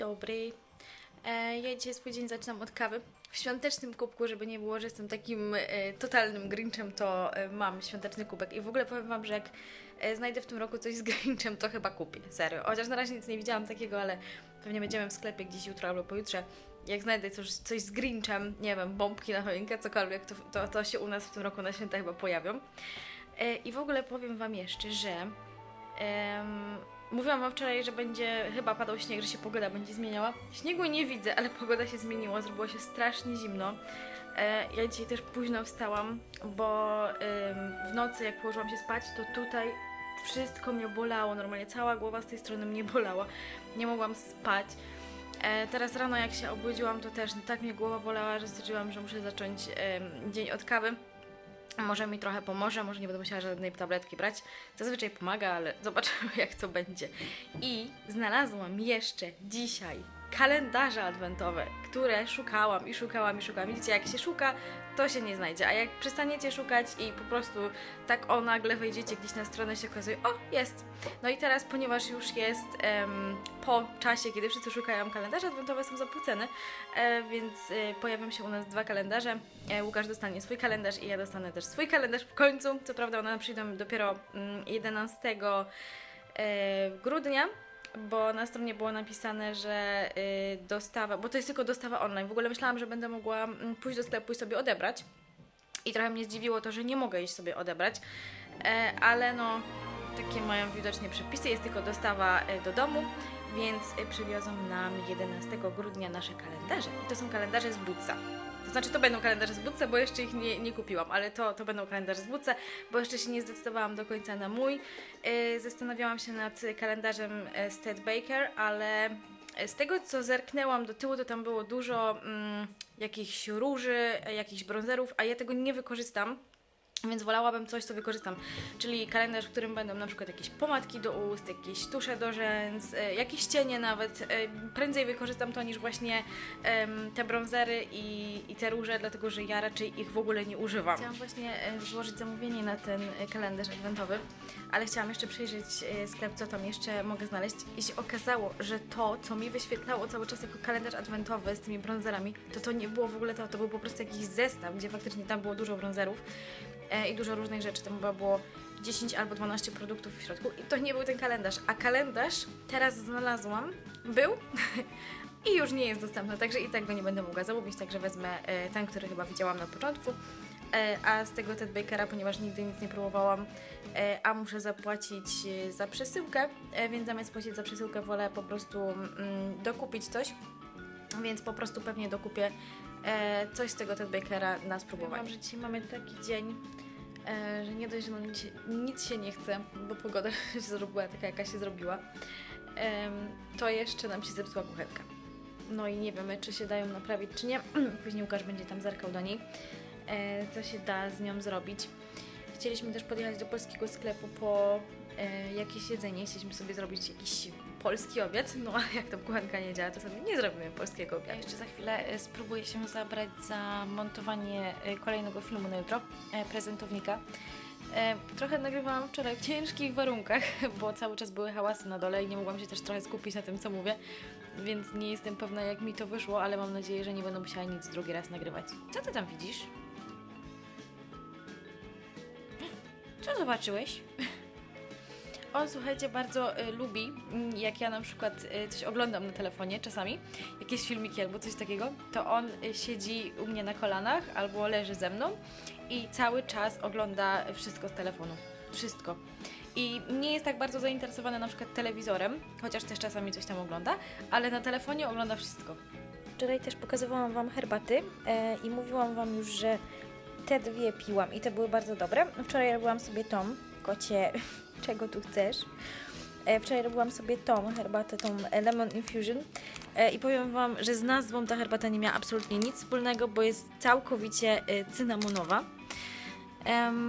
dobry. E, ja dzisiaj swój dzień zaczynam od kawy. W świątecznym kubku, żeby nie było, że jestem takim e, totalnym Grinchem, to e, mam świąteczny kubek. I w ogóle powiem Wam, że jak znajdę w tym roku coś z Grinchem, to chyba kupię. Serio. Chociaż na razie nic nie widziałam takiego, ale pewnie będziemy w sklepie gdzieś jutro albo pojutrze. Jak znajdę coś, coś z Grinchem, nie wiem, bombki na choinkę, cokolwiek, to, to, to się u nas w tym roku na święta chyba pojawią. I w ogóle powiem Wam jeszcze, że mówiłam wam wczoraj, że będzie chyba padał śnieg, że się pogoda będzie zmieniała. Śniegu nie widzę, ale pogoda się zmieniła, zrobiło się strasznie zimno. E, ja dzisiaj też późno wstałam, bo w nocy jak położyłam się spać, to tutaj wszystko mnie bolało, normalnie cała głowa z tej strony mnie bolała. Nie mogłam spać. E, teraz rano jak się obudziłam, to też tak mnie głowa bolała, że stwierdziłam, że muszę zacząć dzień od kawy. Może mi trochę pomoże, może nie będę musiała żadnej tabletki brać. Zazwyczaj pomaga, ale zobaczymy jak to będzie. I znalazłam jeszcze dzisiaj kalendarze adwentowe, które szukałam i szukałam i szukałam. Widzicie, jak się szuka, to się nie znajdzie. A jak przestaniecie szukać i po prostu tak o nagle wejdziecie gdzieś na stronę się okazuje, o jest. No i teraz, ponieważ już jest em, po czasie, kiedy wszyscy szukają kalendarze adwentowe, są zapłacone, e, więc e, pojawią się u nas dwa kalendarze. E, Łukasz dostanie swój kalendarz i ja dostanę też swój kalendarz w końcu. Co prawda one przyjdą dopiero mm, 11 e, grudnia, bo na stronie było napisane, że y, dostawa, bo to jest tylko dostawa online. W ogóle myślałam, że będę mogła mm, pójść do sklepu i sobie odebrać. I trochę mnie zdziwiło to, że nie mogę iść sobie odebrać, e, ale no takie mają widocznie przepisy, jest tylko dostawa e, do domu, więc e, przywiozą nam 11 grudnia nasze kalendarze. I to są kalendarze z Bootsa. To znaczy, to będą kalendarze z Bootsa, bo jeszcze ich nie, nie kupiłam, ale to, to będą kalendarze z Bootsa, bo jeszcze się nie zdecydowałam do końca na mój. E, Zastanawiałam się nad kalendarzem e, Sted Baker, ale z tego co zerknęłam do tyłu, to tam było dużo mm, jakichś róży, jakichś bronzerów, a ja tego nie wykorzystam. Więc wolałabym coś, co wykorzystam, czyli kalendarz, w którym będą na przykład jakieś pomadki do ust, jakieś tusze do rzęs, e, jakieś cienie nawet. E, prędzej wykorzystam to niż właśnie te bronzery i, i te róże, dlatego że ja raczej ich w ogóle nie używam. Chciałam właśnie e, złożyć zamówienie na ten kalendarz adwentowy, ale chciałam jeszcze przejrzeć e, sklep, co tam jeszcze mogę znaleźć i się okazało, że to, co mi wyświetlało cały czas jako kalendarz adwentowy z tymi bronzerami, to to nie było w ogóle to, to był po prostu jakiś zestaw, gdzie faktycznie tam było dużo bronzerów i dużo różnych rzeczy. Tam chyba było 10 albo 12 produktów w środku i to nie był ten kalendarz. A kalendarz teraz znalazłam, był i już nie jest dostępny, także i tak go nie będę mogła zamówić, także wezmę e, ten, który chyba widziałam na początku. E, a z tego Ted Bakera, ponieważ nigdy nic nie próbowałam, e, a muszę zapłacić e, za przesyłkę, e, więc zamiast płacić za przesyłkę wolę po prostu mm, dokupić coś, więc po prostu pewnie dokupię e, coś z tego Ted Bakera na spróbowanie. Powiem wam, że dzisiaj mamy taki dzień, e, że nie dość, że nam nic, się nie chce, bo pogoda się zrobiła taka, jaka się zrobiła, em, to jeszcze nam się zepsuła kuchenka. No i nie wiemy, czy się dają naprawić, czy nie. Później Łukasz będzie tam zerkał do niej, e, co się da z nią zrobić. Chcieliśmy też podjechać do polskiego sklepu po e, jakieś jedzenie. Chcieliśmy sobie zrobić jakiś polski obiad, no ale jak tam kuchenka nie działa, to sobie nie zrobimy polskiego obiadu. jeszcze za chwilę e, spróbuję się zabrać za montowanie e, kolejnego filmu na jutro, e, prezentownika. Trochę nagrywałam wczoraj w ciężkich warunkach, bo cały czas były hałasy na dole i nie mogłam się też trochę skupić na tym, co mówię, więc nie jestem pewna, jak mi to wyszło, ale mam nadzieję, że nie będę musiała nic drugi raz nagrywać. Co ty tam widzisz? Co zobaczyłeś? On, słuchajcie, bardzo y, lubi, mm, jak ja na przykład y, coś oglądam na telefonie czasami, jakieś filmiki albo coś takiego, to on y, siedzi u mnie na kolanach albo leży ze mną i cały czas ogląda wszystko z telefonu. Wszystko. I nie jest tak bardzo zainteresowany na przykład telewizorem, chociaż też czasami coś tam ogląda, ale na telefonie ogląda wszystko. Wczoraj też pokazywałam Wam herbaty e, i mówiłam Wam już, że te dwie piłam i te były bardzo dobre. Wczoraj robiłam sobie tą, kocie, czego tu chcesz. E, wczoraj robiłam sobie tą herbatę, tą Lemon Infusion e, i powiem Wam, że z nazwą ta herbata nie miała absolutnie nic wspólnego, bo jest całkowicie e, cynamonowa.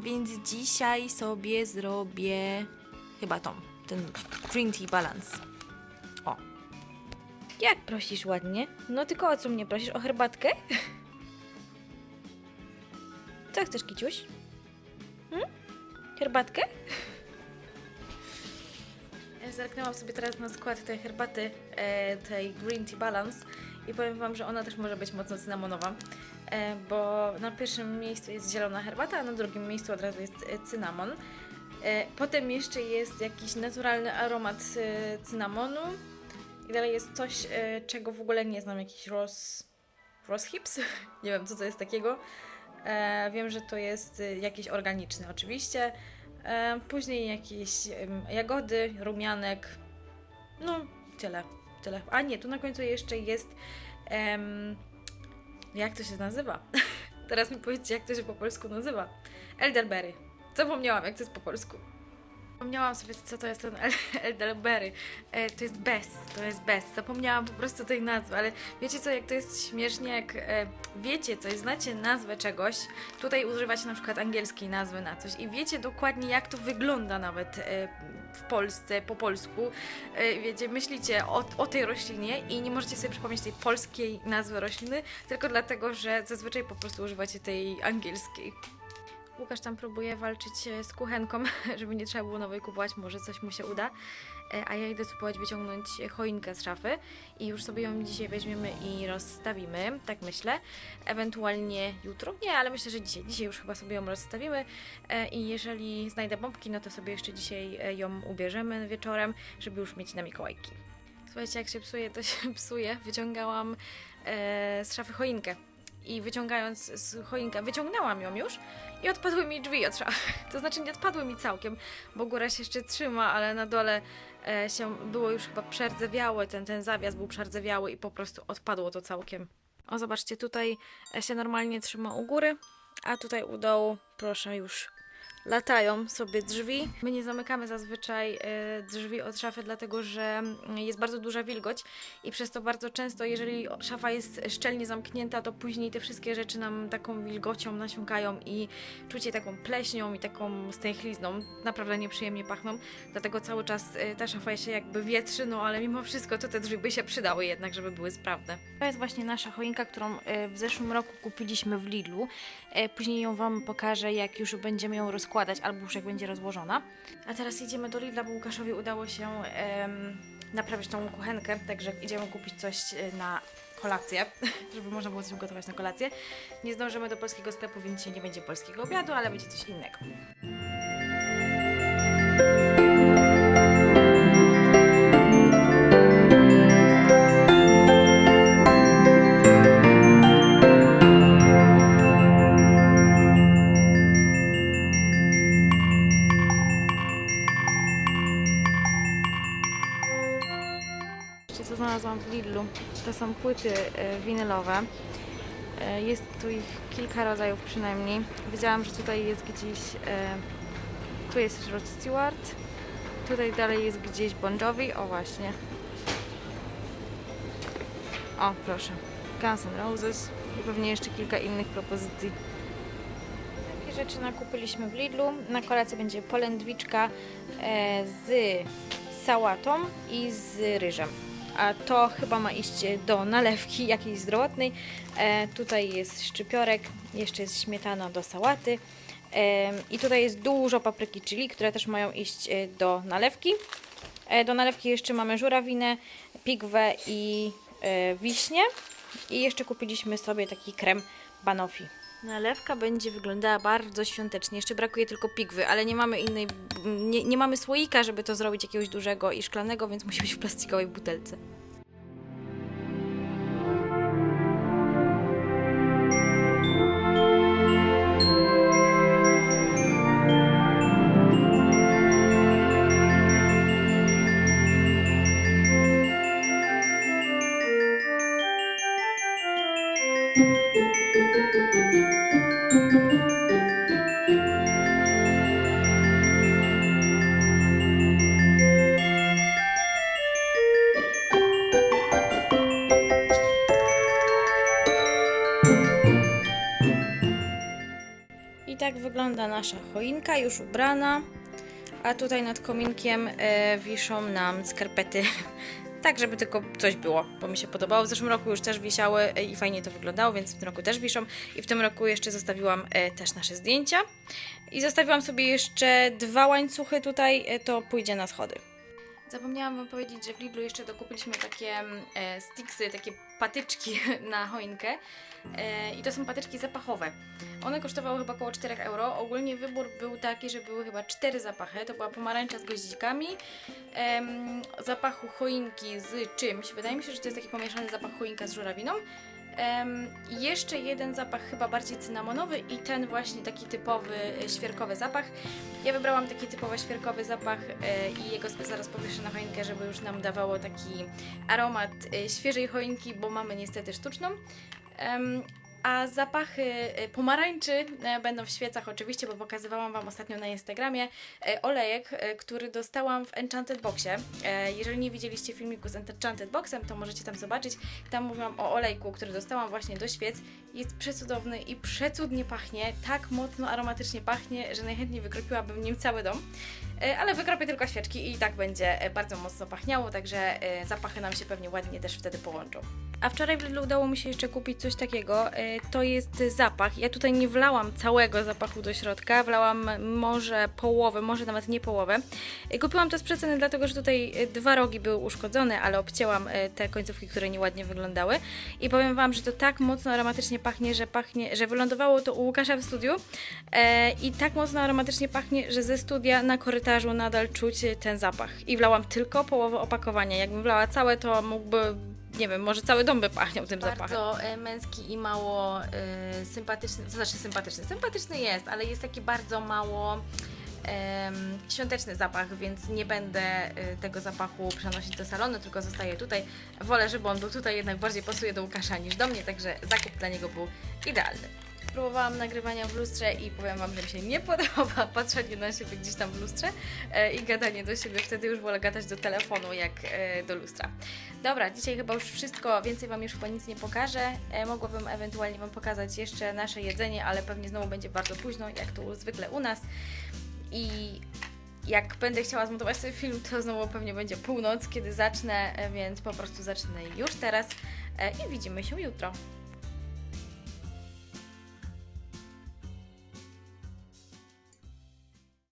Więc dzisiaj sobie zrobię chyba tą, ten Green Tea Balance. O, jak prosisz ładnie? No tylko o co mnie prosisz? O herbatkę? Co chcesz, Kiciuś? Hmm? Herbatkę? Zerknęłam sobie teraz na skład tej herbaty, e, tej Green Tea Balance i powiem Wam, że ona też może być mocno cynamonowa, e, bo na pierwszym miejscu jest zielona herbata, a na drugim miejscu od razu jest e, cynamon. E, potem jeszcze jest jakiś naturalny aromat e, cynamonu i dalej jest coś, e, czego w ogóle nie znam, jakiś ros... Rose hips? nie wiem, co to jest takiego. E, wiem, że to jest e, jakiś organiczny oczywiście. Później jakieś jagody, rumianek. No, tyle. tyle. A nie, tu na końcu jeszcze jest. em, jak to się nazywa? Teraz mi powiedzcie, jak to się po polsku nazywa. Elderberry. Zapomniałam, jak to jest po polsku. Zapomniałam sobie, co to jest ten el- elderberry. E, to jest bez, to jest bez. Zapomniałam po prostu tej nazwy, ale wiecie co, jak to jest śmiesznie, jak e, wiecie coś, znacie nazwę czegoś, tutaj używacie na przykład angielskiej nazwy na coś i wiecie dokładnie, jak to wygląda nawet e, w Polsce, po polsku. E, wiecie, myślicie o, o tej roślinie i nie możecie sobie przypomnieć tej polskiej nazwy rośliny, tylko dlatego, że zazwyczaj po prostu używacie tej angielskiej. Łukasz tam próbuje walczyć e, z kuchenką, żeby nie trzeba było nowej kupować, może coś mu się uda. E, A ja idę spróbować wyciągnąć choinkę z szafy i już sobie ją dzisiaj weźmiemy i rozstawimy, tak myślę. Ewentualnie jutro, nie, ale myślę, że dzisiaj. Dzisiaj już chyba sobie ją rozstawimy E, i jeżeli znajdę bombki, no to sobie jeszcze dzisiaj ją ubierzemy wieczorem, żeby już mieć na Mikołajki. Słuchajcie, jak się psuje, to się psuje. Wyciągałam z szafy choinkę i wyciągając z choinkę, wyciągnęłam ją już i odpadły mi drzwi od szafy. To znaczy nie odpadły mi całkiem, bo góra się jeszcze trzyma, ale na dole e, się było już chyba przerdzewiałe, ten, ten zawias był przerdzewiały i po prostu odpadło to całkiem. O, zobaczcie, tutaj e, się normalnie trzyma u góry, a tutaj u dołu, proszę, już latają sobie drzwi. My nie zamykamy zazwyczaj e, drzwi od szafy, dlatego że mm, jest bardzo duża wilgoć i przez to bardzo często, jeżeli szafa jest szczelnie zamknięta, to później te wszystkie rzeczy nam taką wilgocią nasiąkają i czucie taką pleśnią i taką stęchlizną. Naprawdę nieprzyjemnie pachną, dlatego cały czas e, ta szafa się jakby wietrzy, no ale mimo wszystko to te drzwi by się przydały jednak, żeby były sprawne. To jest właśnie nasza choinka, którą e, w zeszłym roku kupiliśmy w Lidlu. Później ją Wam pokażę, jak już będziemy ją rozkładać, albo już jak będzie rozłożona. A teraz idziemy do Lidla, bo Łukaszowi udało się em, naprawić tą kuchenkę, także idziemy kupić coś e, na kolację, żeby można było coś ugotować na kolację. Nie zdążymy do polskiego sklepu, więc dzisiaj nie będzie polskiego obiadu, ale będzie coś innego. Płyty e, winylowe. E, Jest tu ich kilka rodzajów przynajmniej. Wiedziałam, że tutaj jest gdzieś. e, Tu jest Rod Stewart. Tutaj dalej jest gdzieś Bon Jovi. O właśnie. O, proszę. Guns N' Roses. I pewnie jeszcze kilka innych propozycji. Takie rzeczy nakupiliśmy w Lidlu. Na kolację będzie polędwiczka z sałatą i z ryżem. A to chyba ma iść do nalewki jakiejś zdrowotnej. E, tutaj jest szczypiorek, jeszcze jest śmietana do sałaty. Em, I tutaj jest dużo papryki chili, które też mają iść e, do nalewki. E, do nalewki jeszcze mamy żurawinę, pigwę i e, wiśnie. I jeszcze kupiliśmy sobie taki krem banoffee. Nalewka będzie wyglądała bardzo świątecznie. Jeszcze brakuje tylko pigwy, ale nie mamy innej, nie, nie mamy słoika, żeby to zrobić jakiegoś dużego i szklanego, więc musi być w plastikowej butelce. Choinka, już ubrana. A tutaj nad kominkiem e, wiszą nam skarpety. tak, żeby tylko coś było, bo mi się podobało. W zeszłym roku już też wisiały e, i fajnie to wyglądało, więc w tym roku też wiszą. I w tym roku jeszcze zostawiłam e, też nasze zdjęcia. I zostawiłam sobie jeszcze dwa łańcuchy tutaj, to pójdzie na schody. Zapomniałam Wam powiedzieć, że w Lidlu jeszcze dokupiliśmy takie mm, e, sticksy, takie patyczki na choinkę. E, I to są patyczki zapachowe. One kosztowały chyba około 4 euro. Ogólnie wybór był taki, że były chyba cztery zapachy. To była pomarańcza z goździkami, zapachu choinki z czymś. Wydaje mi się, że to jest taki pomieszany zapach choinka z żurawiną. I jeszcze jeden zapach chyba bardziej cynamonowy i ten właśnie taki typowy e, świerkowy zapach. Ja wybrałam taki typowy świerkowy zapach e, i jego zaraz powieszę na choinkę, żeby już nam dawało taki aromat e, świeżej choinki, bo mamy niestety sztuczną. Em, a zapachy e, pomarańczy e, będą w świecach oczywiście, bo pokazywałam Wam ostatnio na Instagramie e, olejek, który dostałam w Enchanted Boxie. Jeżeli nie widzieliście filmiku z Enchanted Boxem, to możecie tam zobaczyć. Tam mówiłam o olejku, który dostałam właśnie do świec. Jest przecudowny i przecudnie pachnie. Tak mocno aromatycznie pachnie, że najchętniej wykropiłabym nim cały dom. Ale wykropię tylko świeczki i tak będzie bardzo mocno pachniało, także zapachy nam się pewnie ładnie też wtedy połączą. A wczoraj w Lidlu udało mi się jeszcze kupić coś takiego. e, To jest zapach. Ja tutaj nie wlałam całego zapachu do środka, wlałam może połowę, może nawet nie połowę. E, Kupiłam to z przeceny, dlatego że tutaj e, dwa rogi były uszkodzone, ale obcięłam te końcówki, które nieładnie wyglądały. I powiem Wam, że to tak mocno aromatycznie pachnie, że pachnie, że wylądowało to u Łukasza w studiu i tak mocno aromatycznie pachnie, że ze studia na korytarzu nadal czuć ten zapach. I wlałam tylko połowę opakowania. Jakbym wlała całe, to mógłby nie wiem, może cały dom by pachniał tym zapachem. Bardzo e, męski i mało e, sympatyczny, to znaczy sympatyczny, sympatyczny jest, ale jest taki bardzo mało em, świąteczny zapach, więc nie będę e, tego zapachu przenosić do salonu, tylko zostaje tutaj. Wolę, żeby on był tutaj, jednak bardziej pasuje do Łukasza niż do mnie, także zakup dla niego był idealny. Próbowałam nagrywania w lustrze i powiem Wam, że mi się nie podoba patrzenie na siebie gdzieś tam w lustrze e, i gadanie do siebie. Wtedy już wolę gadać do telefonu jak e, do lustra. Dobra, dzisiaj chyba już wszystko, więcej Wam już chyba nic nie pokażę. E, mogłabym ewentualnie Wam pokazać jeszcze nasze jedzenie, ale pewnie znowu będzie bardzo późno, jak to zwykle u nas. I jak będę chciała zmontować sobie film, to znowu pewnie będzie północ, kiedy zacznę, więc po prostu zacznę już teraz i widzimy się jutro.